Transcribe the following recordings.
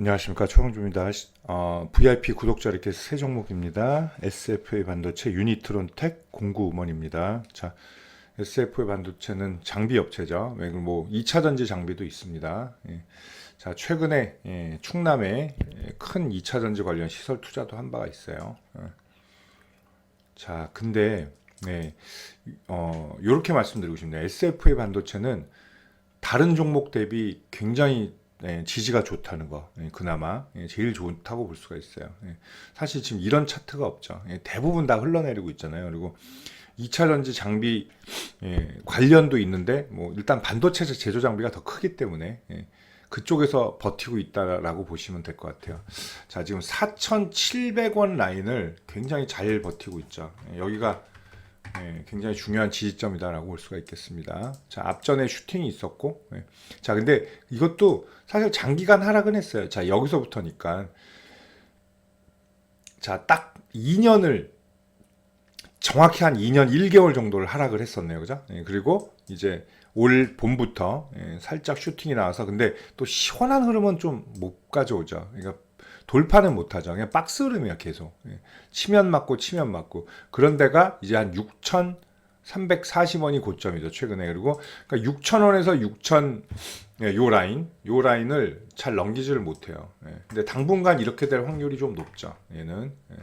안녕하십니까 최강주입니다. 어, VIP 구독자 이렇게 세 종목입니다. SFA 반도체 유니트론텍 공구 음원입니다. 자, SFA 반도체는 장비 업체죠. 왜, 뭐 2차 전지 장비도 있습니다. 예. 자, 최근에 예, 충남에 예, 큰 2차 전지 관련 시설 투자도 한 바가 있어요. 예. 자, 근데 네, 어, 이렇게 말씀드리고 싶네요. SFA 반도체는 다른 종목 대비 굉장히 네, 지지가 좋다는 거, 예, 그나마 예, 제일 좋다고 볼 수가 있어요. 예, 사실 지금 이런 차트가 없죠. 예, 대부분 다 흘러내리고 있잖아요. 그리고 2차 전지 장비 예, 관련도 있는데, 뭐 일단 반도체 제조 장비가 더 크기 때문에 예, 그쪽에서 버티고 있다라고 보시면 될 것 같아요. 자, 지금 4,700원 라인을 굉장히 잘 버티고 있죠. 예, 여기가 예, 굉장히 중요한 지지점이다라고 볼 수가 있겠습니다. 자, 앞전에 슈팅이 있었고, 예. 자, 근데 이것도 사실 장기간 하락은 했어요. 자, 여기서부터니까. 자, 딱 2년을, 정확히 한 2년 1개월 정도를 하락을 했었네요. 그죠? 예, 그리고 이제 올 봄부터 예, 살짝 슈팅이 나와서 근데 또 시원한 흐름은 좀 못 가져오죠. 그러니까 돌파는 못하죠. 그냥 박스 흐름이야 계속. 예. 치면 맞고 치면 맞고 그런 데가 이제 한 6,340원이 고점이죠 최근에 그리고 그러니까 6,000원에서 6,000 예, 요 라인 요 라인을 잘 넘기지를 못해요. 예. 근데 당분간 이렇게 될 확률이 좀 높죠. 얘는 예.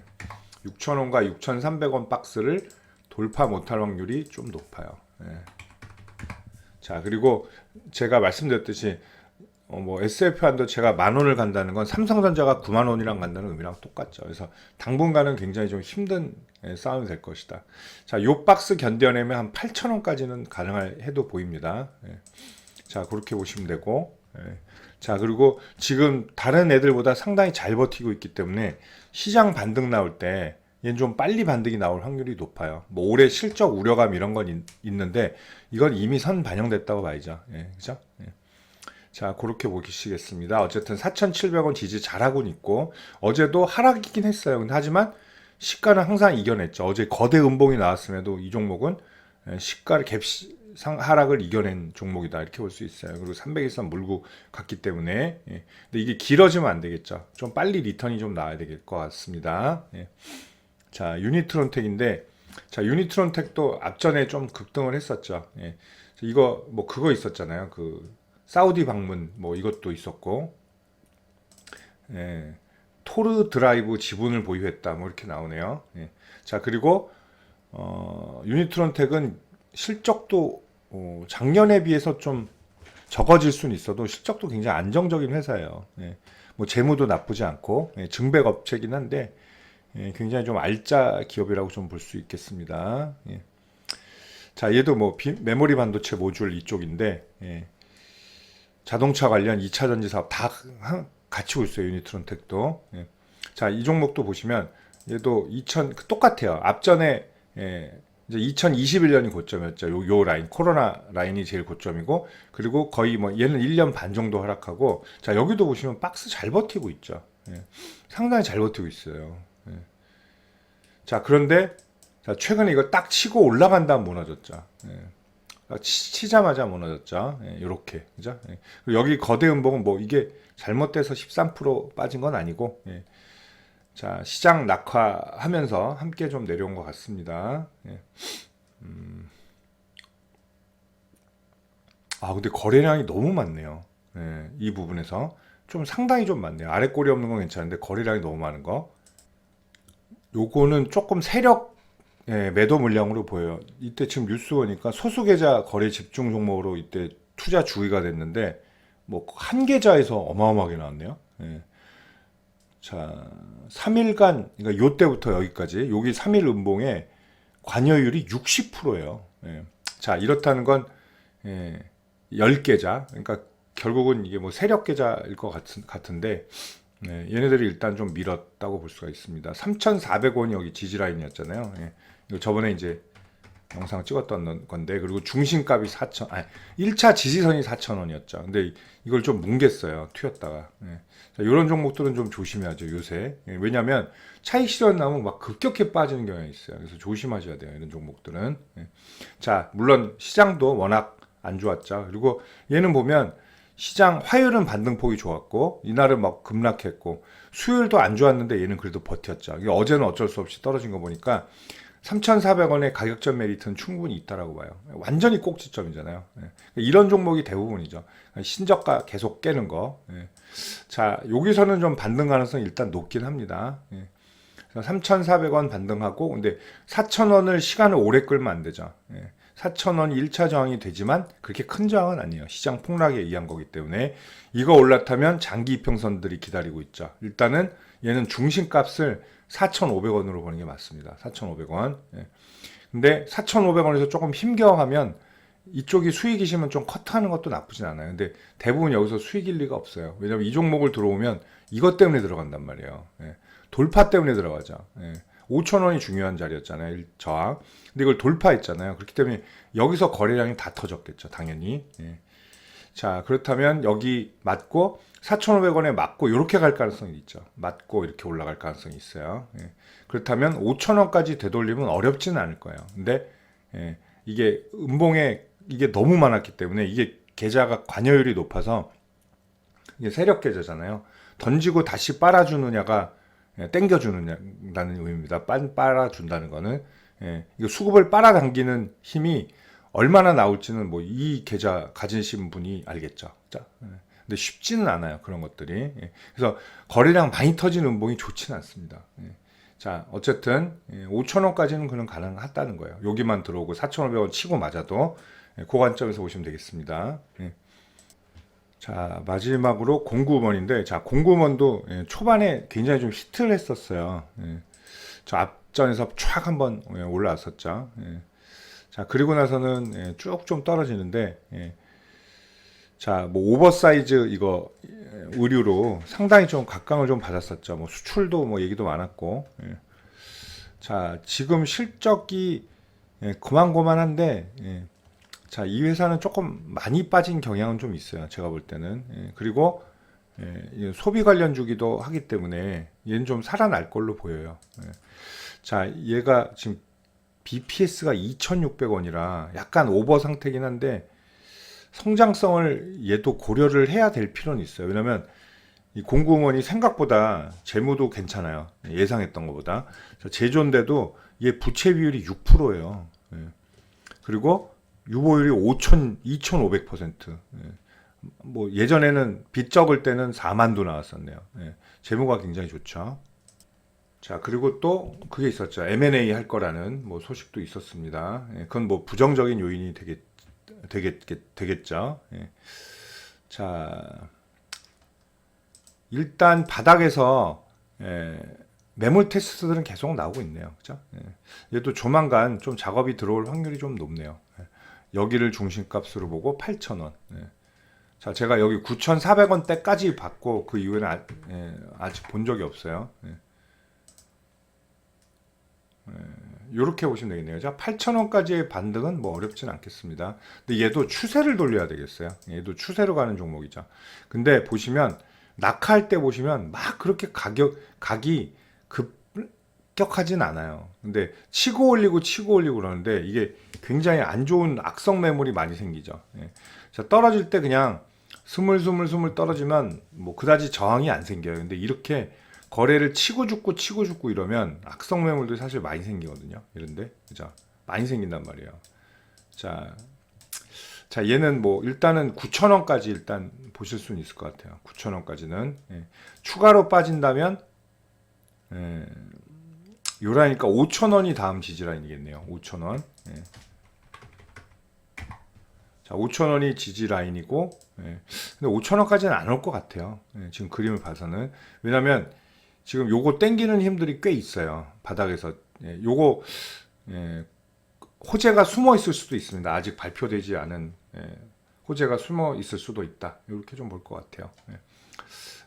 6,000원과 6,300원 박스를 돌파 못할 확률이 좀 높아요. 예. 자 그리고 제가 말씀드렸듯이 어, 뭐 SF 한도 제가 만 원을 간다는 건 삼성전자가 9만 원이랑 간다는 의미랑 똑같죠. 그래서 당분간은 굉장히 좀 힘든 예, 싸움이 될 것이다. 자, 요 박스 견뎌내면 한 8천 원까지는 가능할 해도 보입니다. 예. 자, 그렇게 보시면 되고. 예. 자, 그리고 지금 다른 애들보다 상당히 잘 버티고 있기 때문에 시장 반등 나올 때 얘는 좀 빨리 반등이 나올 확률이 높아요. 뭐 올해 실적 우려감 이런 건 있, 는데 이건 이미 선 반영됐다고 봐야죠. 예, 그죠? 예. 자, 그렇게 보시겠습니다. 어쨌든 4,700원 지지 잘하고는 있고, 어제도 하락이긴 했어요. 근데 하지만 시가는 항상 이겨냈죠. 어제 거대 음봉이 나왔음에도 이 종목은 예, 시가를 갭상 하락을 이겨낸 종목이다. 이렇게 볼 수 있어요. 그리고 300일선 물고 갔기 때문에. 예. 근데 이게 길어지면 안 되겠죠. 좀 빨리 리턴이 좀 나와야 될 것 같습니다. 예. 자, 유니트론텍인데, 자, 유니트론텍도 앞전에 좀 급등을 했었죠. 예. 이거, 뭐, 그거 있었잖아요. 그, 사우디 방문 뭐 이것도 있었고 예, 토르 드라이브 지분을 보유했다 뭐 이렇게 나오네요. 예. 자 그리고 어, 유니트론텍은 실적도 어, 작년에 비해서 좀 적어질 수는 있어도 실적도 굉장히 안정적인 회사예요. 예. 뭐 재무도 나쁘지 않고 예, 증백 업체긴 한데 예, 굉장히 좀 알짜 기업이라고 좀 볼 수 있겠습니다. 예. 자 얘도 뭐 비, 메모리 반도체 모듈 이쪽인데 예. 자동차 관련 2차 전지 사업 다 갖추고 있어요. 유니트론텍도. 예. 자, 이 종목도 보시면 얘도 2000 똑같아요. 앞전에 예, 이제 2021년이 고점이었죠. 요, 요 라인 코로나 라인이 제일 고점이고 그리고 거의 뭐 얘는 1년 반 정도 하락하고 자 여기도 보시면 박스 잘 버티고 있죠. 예. 상당히 잘 버티고 있어요. 예. 자 그런데 자 최근에 이거 딱 치고 올라간 다음 무너졌죠. 예. 치, 자마자 무너졌죠. 예, 요렇게. 그죠? 예. 여기 거대 음봉은 뭐 이게 잘못돼서 13% 빠진 건 아니고, 예. 자, 시장 낙화하면서 함께 좀 내려온 것 같습니다. 예. 음. 아, 근데 거래량이 너무 많네요. 예, 이 부분에서. 좀 상당히 좀 많네요. 아래 꼬리 없는 건 괜찮은데 거래량이 너무 많은 거. 요거는 조금 세력 예, 매도 물량으로 보여요. 이때 지금 뉴스 보니까 소수 계좌 거래 집중 종목으로 이때 투자 주의가 됐는데 뭐 한 계좌에서 어마어마하게 나왔네요. 예. 자, 3일간 그러니까 요 때부터 여기까지 여기 3일 음봉에 관여율이 60%예요. 예. 자, 이렇다는 건 예, 10계좌. 그러니까 결국은 이게 뭐 세력 계좌일 것 같은, 같은데 네, 얘네들이 일단 좀 밀었다고 볼 수가 있습니다. 3,400원이 여기 지지라인이었잖아요. 예. 이거 저번에 이제 영상 찍었던 건데 그리고 중심값이 4천 아니 1차 지지선이 4천 원이었죠. 근데 이걸 좀 뭉갰어요. 튀었다가. 예. 자, 이런 종목들은 좀 조심해야죠. 요새. 예, 왜냐하면 차익 실현 나면 막 급격히 빠지는 경향이 있어요. 그래서 조심하셔야 돼요. 이런 종목들은. 예. 자, 물론 시장도 워낙 안 좋았죠. 그리고 얘는 보면 시장 화요일은 반등폭이 좋았고 이날은 막 급락했고 수요일도 안 좋았는데 얘는 그래도 버텼죠. 어제는 어쩔 수 없이 떨어진 거 보니까 3,400원의 가격전 메리트는 충분히 있다라고 봐요. 완전히 꼭지점이잖아요. 예. 이런 종목이 대부분이죠. 신저가 계속 깨는 거. 예. 자, 여기서는 좀 반등 가능성이 일단 높긴 합니다. 예. 3,400원 반등하고 근데 4,000원을 시간을 오래 끌면 안 되죠. 예. 4,000원이 1차 저항이 되지만 그렇게 큰 저항은 아니에요. 시장 폭락에 의한 거기 때문에 이거 올라타면 장기 이평선들이 기다리고 있죠. 일단은 얘는 중심값을 4,500원으로 보는 게 맞습니다. 4,500원. 예. 근데 4,500원에서 조금 힘겨워하면 이쪽이 수익이시면 좀 컷하는 것도 나쁘진 않아요. 근데 대부분 여기서 수익일 리가 없어요. 왜냐면 이 종목을 들어오면 이것 때문에 들어간단 말이에요. 예. 돌파 때문에 들어가죠. 예. 5,000원이 중요한 자리였잖아요. 일- 저항. 근데 이걸 돌파했잖아요. 그렇기 때문에 여기서 거래량이 다 터졌겠죠. 당연히. 예. 자, 그렇다면 여기 맞고 4,500원에 맞고 이렇게 갈 가능성이 있죠. 맞고 이렇게 올라갈 가능성이 있어요. 예. 그렇다면 5,000원까지 되돌리면 어렵지는 않을 거예요. 근데 예, 이게 음봉에 이게 너무 많았기 때문에 이게 계좌가 관여율이 높아서 이게 세력 계좌잖아요. 던지고 다시 빨아주느냐가 예, 땡겨주느냐라는 의미입니다. 빨, 빨아준다는 거는 예, 이거 수급을 빨아당기는 힘이 얼마나 나올지는 뭐 이 계좌 가지신 분이 알겠죠. 자, 예. 근데 쉽지는 않아요. 그런 것들이. 예. 그래서 거래량 많이 터지는 음봉이 좋지는 않습니다. 예. 자, 어쨌든 5,000원까지는 그냥 가능하다는 거예요. 여기만 들어오고 4,500원 치고 맞아도 예, 그 관점에서 보시면 되겠습니다. 예. 자, 마지막으로 공구먼인데, 자, 공구먼도 예, 초반에 굉장히 좀 히트를 했었어요. 예. 저 앞전에서 촥 한번 예, 올라왔었죠. 예. 자, 그리고 나서는 예, 쭉좀 떨어지는데, 예. 자, 뭐 오버사이즈 이거 예, 의류로 상당히 좀 각광을 좀 받았었죠. 뭐 수출도 뭐 얘기도 많았고. 예. 자, 지금 실적이 예, 고만고만한데 예. 자, 이 회사는 조금 많이 빠진 경향은 좀 있어요. 제가 볼 때는. 예, 그리고 소비 관련 주기도 하기 때문에 얘는 좀 살아날 걸로 보여요. 예. 자, 얘가 지금 BPS가 2,600원이라 약간 오버 상태긴 한데 성장성을 얘도 고려를 해야 될 필요는 있어요. 왜냐면 이 공구원이 생각보다 재무도 괜찮아요. 예상했던 것보다. 자, 제조인데도 얘 부채 비율이 6%예요. 그리고 유보율이 5천 2,500%. 예. 뭐 예전에는 빚 적을 때는 4만도 나왔었네요. 예. 재무가 굉장히 좋죠. 자 그리고 또 그게 있었죠. M&A 할 거라는 뭐 소식도 있었습니다. 예. 그건 뭐 부정적인 요인이 되겠 되겠 되겠죠. 예. 자 일단 바닥에서 예, 매물 테스트들은 계속 나오고 있네요. 그죠? 예. 얘도 조만간 좀 작업이 들어올 확률이 좀 높네요. 예. 여기를 중심값으로 보고 8,000원. 예. 자, 제가 여기 9,400원대까지 받고 그 이후에는 아, 예, 아직 본 적이 없어요. 예. 이렇게 보시면 되겠네요. 자, 8,000원까지의 반등은 뭐 어렵진 않겠습니다. 근데 얘도 추세를 돌려야 되겠어요. 얘도 추세로 가는 종목이죠. 근데 보시면 낙하할 때 보시면 막 그렇게 가격 각이 급격하진 않아요. 근데 치고 올리고 치고 올리고 그러는데 이게 굉장히 안 좋은 악성 매물이 많이 생기죠. 예. 자, 떨어질 때 그냥 스물스물스물 떨어지면 뭐 그다지 저항이 안 생겨요. 근데 이렇게 거래를 치고 죽고 치고 죽고 이러면 악성 매물도 사실 많이 생기거든요. 이런데 그죠? 많이 생긴단 말이에요. 자, 자 얘는 뭐 일단은 9,000원까지 일단 보실 수는 있을 것 같아요. 9,000원까지는 예. 추가로 빠진다면 예, 요라니까 5,000원이 다음 지지라인이겠네요. 5,000원. 예. 자, 5,000원이 지지 라인이고, 예. 근데 5,000원까지는 안 올 것 같아요. 예, 지금 그림을 봐서는. 왜냐면, 지금 요거 땡기는 힘들이 꽤 있어요. 바닥에서. 예, 요거, 예, 호재가 숨어 있을 수도 있습니다. 아직 발표되지 않은, 예, 호재가 숨어 있을 수도 있다. 이렇게 좀 볼 것 같아요. 예.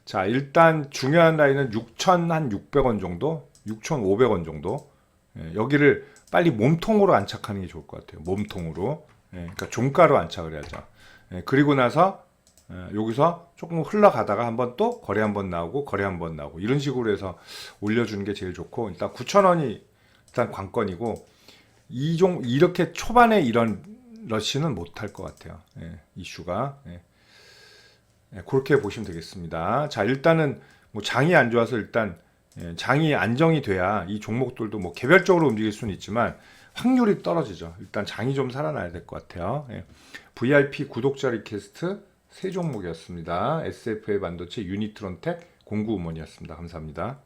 자, 일단 중요한 라인은 6,600원 정도, 6,500원 정도. 예, 여기를 빨리 몸통으로 안착하는 게 좋을 것 같아요. 몸통으로. 예, 그러니까 종가로 안착을 해야죠. 예, 그리고 나서 예, 예, 여기서 조금 흘러가다가 한번 또 거래 한번 나오고 거래 한번 나오고 이런 식으로 해서 올려주는 게 제일 좋고 일단 9천 원이 일단 관건이고 이종 이렇게 초반에 이런 러시는 못할 것 같아요. 예, 이슈가 예. 예, 그렇게 보시면 되겠습니다. 자 일단은 뭐 장이 안 좋아서 일단 예, 장이 안정이 돼야 이 종목들도 뭐 개별적으로 움직일 수는 있지만 확률이 떨어지죠. 일단 장이 좀 살아나야 될 것 같아요. 예. VIP 구독자 리퀘스트 세 종목이었습니다. SF의 반도체 유니트론텍 공구음원이었습니다. 감사합니다.